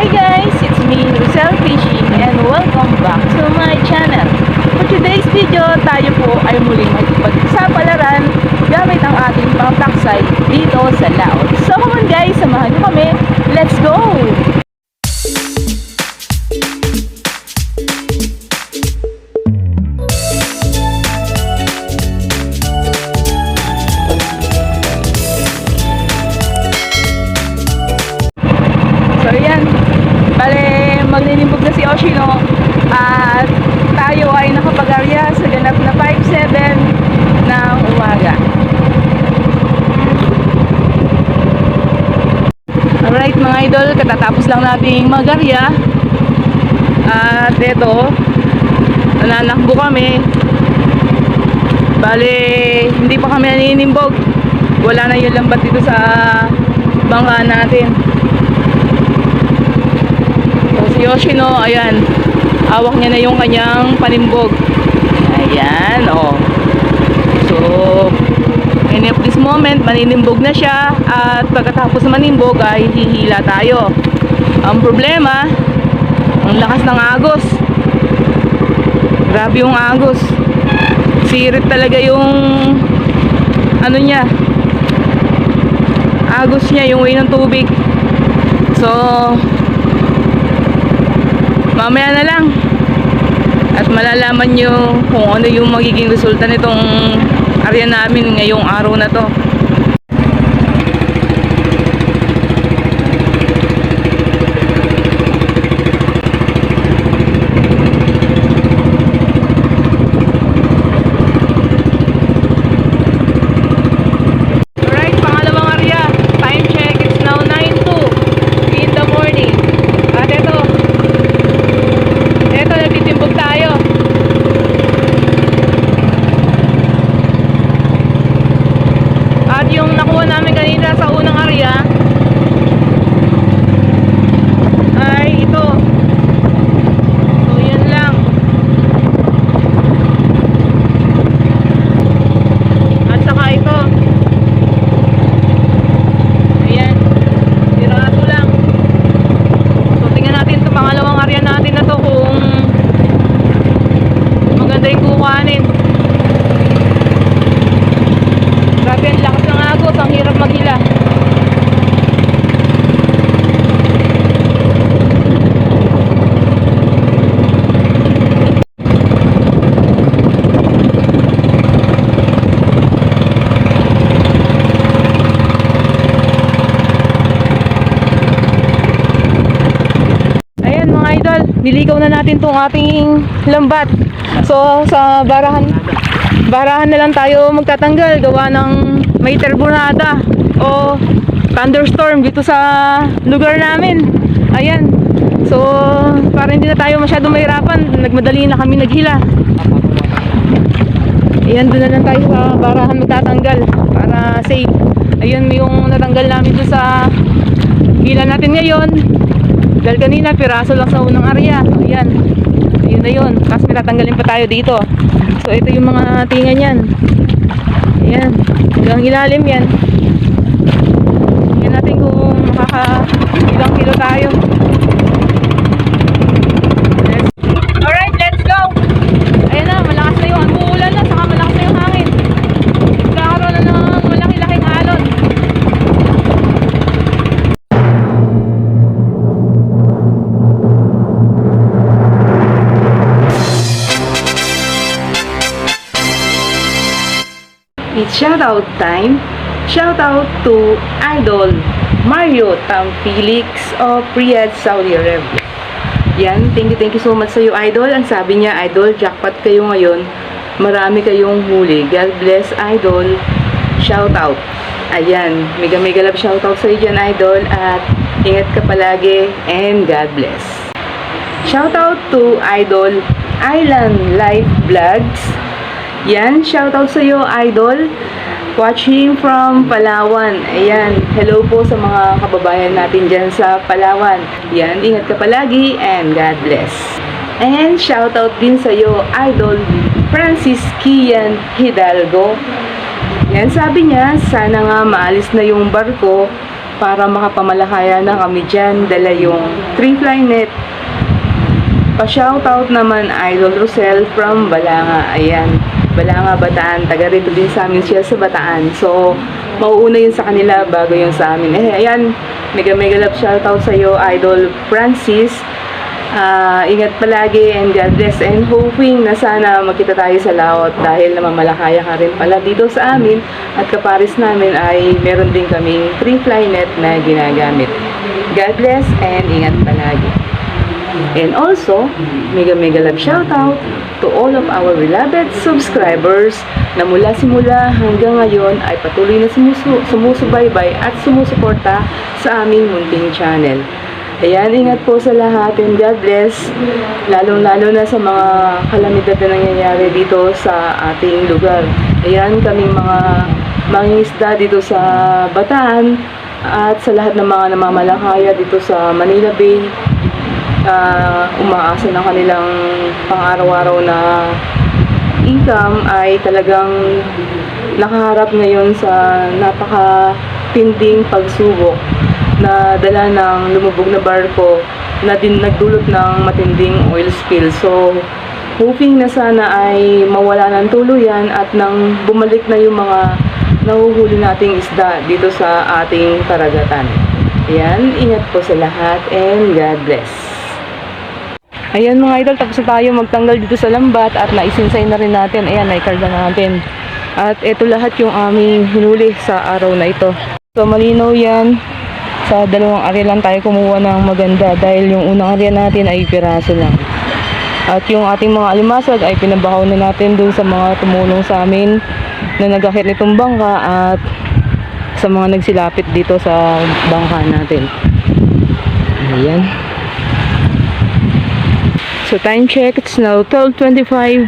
Hi guys, it's me, Rosel Fishing and welcome back to my channel. For today's video, tayo po ay muling magpagsapalaran gamit ang ating pangtaksay dito sa Laos. So come on guys, samahan niyo kami. Let's go! Alright mga idol, katatapos lang nating mag-arya at eto, nananakbo kami. Bale, hindi pa kami naninimbog. Wala na yung lambat dito sa bangka natin. So, si Yoshino, ayan, hawak niya na yung kanyang panimbog. Ayan, oh. So, in of this moment, maninimbog na siya at pagkatapos manimbog ay hihila tayo. Ang problema, ang lakas ng agos. Grabe yung agos. Sirit talaga yung ano niya. Agos niya, yung way ng tubig. So, mamaya na lang at malalaman nyo kung ano yung magiging resulta nitong area namin ngayong araw na to Alright, pangalawang area time check, it's now 9.2 in the morning at ito Eto, nagtitimbog tayo. At yung nakuha namin kanina sa unang area ay ito. So, yan lang. At saka ito. Ayan. Tirato lang. So, tingnan natin itong pangalawang area natin na to kung maganda yung kukuhanin. Grabe, ang lakas ng agos. Ang hirap maghila. Ayan mga idol, niligaw na natin tong ating lambat. So sa barahan barahan na lang tayo magtatanggal gawa ng may terbonada o thunderstorm dito sa lugar namin. Ayan. So para hindi na tayo masyadong mahirapan, nagmadali na kami naghila. Ayan, doon na lang tayo sa barahan magtatanggal para safe. Ayun yung natanggal namin doon sa hila natin ngayon. Dahil kanina, piraso lang sa unang area. Ayan. Ayun na yun. Tapos may tatanggalin pa tayo dito. So, ito yung mga tingan yan. Ayan. Hanggang ilalim yan. Tingnan natin kung makaka ilang kilo It's shoutout time. Shoutout to Idol Mario Tam Felix of Riyadh, Saudi Arabia. Yan, thank you, thank you so much sa iyo, Idol. Ang sabi niya, Idol, jackpot kayo ngayon. Marami kayong huli. God bless, Idol. Shoutout. Ayan, mega mega love shoutout sa iyo Idol. At ingat ka palagi and God bless. Shoutout to Idol Island Life Vlogs. Yan, shoutout sa iyo, Idol. Watching from Palawan. Ayan, hello po sa mga kababayan natin dyan sa Palawan. Yan, ingat ka palagi and God bless. And shoutout din sa iyo, Idol Francis Kian Hidalgo. Yan, sabi niya, sana nga maalis na yung barko para makapamalakaya na kami dyan. Dala yung 3 fly net. Pa-shoutout naman Idol Rosel from Balanga. Ayan. Balanga, Bataan. Taga rito din sa amin siya sa Bataan. So, mauuna yun sa kanila bago yun sa amin. Eh, ayan. Mega mega love shoutout sa iyo, Idol Francis. Ah, ingat palagi and God bless and hoping na sana magkita tayo sa laot dahil namamalakaya ka rin pala dito sa amin at kaparis namin ay meron din kaming free fly net na ginagamit. God bless and ingat palagi. And also, mega mega love shoutout to all of our beloved subscribers na mula simula hanggang ngayon ay patuloy na sumusu sumusubaybay at sumusuporta sa aming munting channel. Ayan, ingat po sa lahat and God bless. Lalong-lalo na sa mga kalamidad na nangyayari dito sa ating lugar. Ayan, kaming mga mangingisda dito sa Bataan at sa lahat ng mga namamalakaya dito sa Manila Bay ah, umaasa ng kanilang pang-araw-araw na income ay talagang nakaharap ngayon sa napaka-tinding pagsubok na dala ng lumubog na barko na din nagdulot ng matinding oil spill. So, hoping na sana ay mawala ng tuluyan at nang bumalik na yung mga nahuhuli nating isda dito sa ating karagatan. Ayan, ingat po sa lahat and God bless. Ayan mga idol, tapos na tayo magtanggal dito sa lambat at naisinsay na rin natin. Ayan, naikarga natin. At ito lahat yung aming hinuli sa araw na ito. So malinaw yan. Sa dalawang area lang tayo kumuha ng maganda dahil yung unang area natin ay piraso lang. At yung ating mga alimasag ay pinabahaw na natin dun sa mga tumulong sa amin na nagakit nitong bangka at sa mga nagsilapit dito sa bangka natin. Ayan. So time check, it's now 12.25.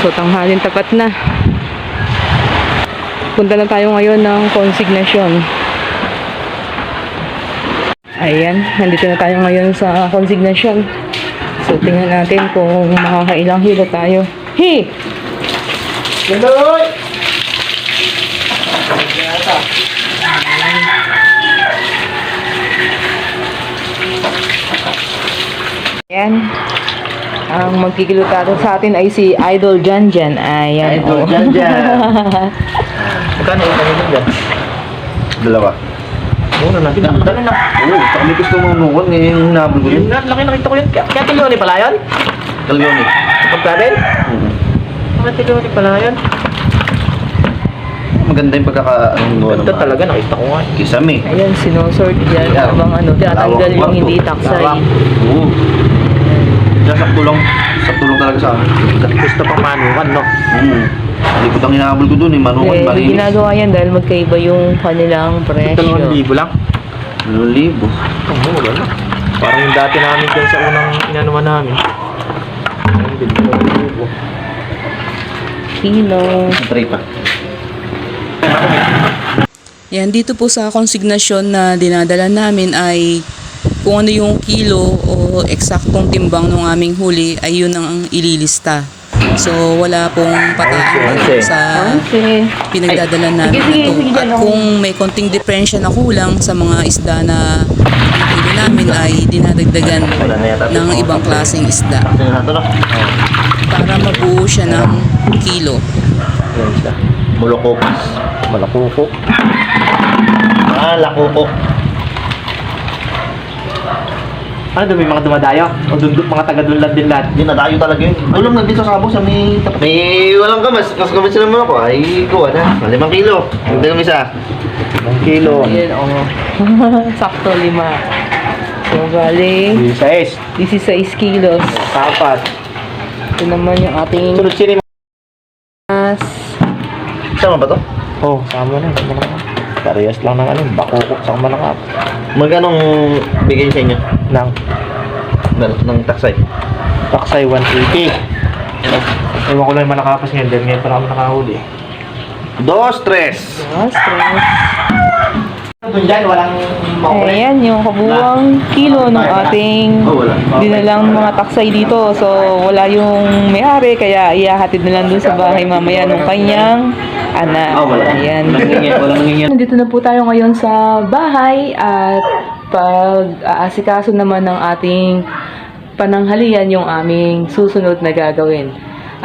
So tanghalin tapat na. Punta na tayo ngayon ng konsignasyon. Ayan, nandito na tayo ngayon sa konsignasyon. So tingnan natin kung makakailang hilo tayo. Hey! Gandoy! Ayan. Ang magkikilutado sa atin ay si Idol Janjan. Ayan. Idol oh. Janjan. Magkano yung kanina dyan? Dalawa. Muna na, pinakadala na. Oo, sa kami gusto mo nungon, ngayon yung nabol ko yun. Laki nakita ko yun. Kaya, kaya Tilyoni pala yun? Kalyoni. Pagkarin? Mm. Mga Tilyoni pala yun. Maganda yung pagkaka... Gawa Ganda talaga, nakita ko nga. Kisame. Ayan, sinosort dyan. Ayan. Habang ano, tinatanggal yung hindi taksay. Oo. Kaya sakto lang. Sakto lang talaga sa akin. Gusto pang manukan, no? Mm. Likod ang hinabol ko dun eh. Manukan, Eh, malinis. ginagawa yan dahil magkaiba yung kanilang presyo. Dalawang libo lang. Dalawang libo. Ang mura na. Parang yung dati namin dyan sa unang inanuman namin. Kilo. Try pa. Yan, dito po sa konsignasyon na dinadala namin ay kung ano yung kilo o eksaktong timbang ng aming huli ay yun ang ililista. So, wala pong pataan Okay. sa Okay. pinagdadala namin na to. At kung may konting diferensya na kulang sa mga isda na pinili namin ay dinadagdagan ng ibang klaseng isda para mabuo siya ng kilo. Siya. Mulokokos. Malakukok. Ah. Ano doon, may mga dumadayo? O doon doon, mga taga-dunlad din lahat? Hindi, nadayo talaga yun. Tulong lang dito sa sabong sa may... May walang kamas. Mas kamas sila mo ako. Ay, kuha na. Limang kilo. Hindi kami isa. Ilang kilo? Ayan, oo. Sakto lima. So, bali, Size. 16 kilos. Kapat. Ito naman yung ating Sunod sini. mas Sama ba to? Oh, sama na. Sama na. Parehas lang ng ano, bakukok sa malakap. Magkanong bigay sa inyo? Ng Ng, ng taksay. Taksay 180. Ewan ko lang yung malakapas ngayon dahil ngayon pa lang ako nakahuli. Dos, tres. mas stress. Doon dyan, walang Ayan, yung kabuwang kilo ng ating Oh, dinalang mga taksay dito. So, wala yung may-ari, kaya iyahatid na lang dun sa bahay mamaya nung kanyang anak. Ah, wala. Ayan. Ngingin. Nandito na po tayo ngayon sa bahay at pag-aasikaso naman ng ating pananghalian yung aming susunod na gagawin.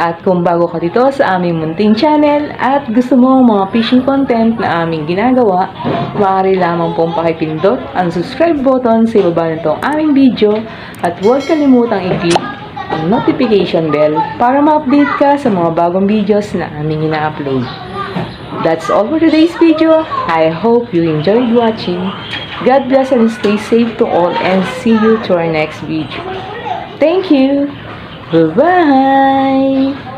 At kung bago ka dito sa aming munting channel at gusto mo ang mga fishing content na aming ginagawa, maaari lamang pong pakipindot ang subscribe button sa ibaba nitong aming video at huwag kalimutang i-click ang notification bell para ma-update ka sa mga bagong videos na aming ina-upload. That's all for today's video. I hope you enjoyed watching. God bless and stay safe to all and see you to our next video. Thank you. Bye-bye.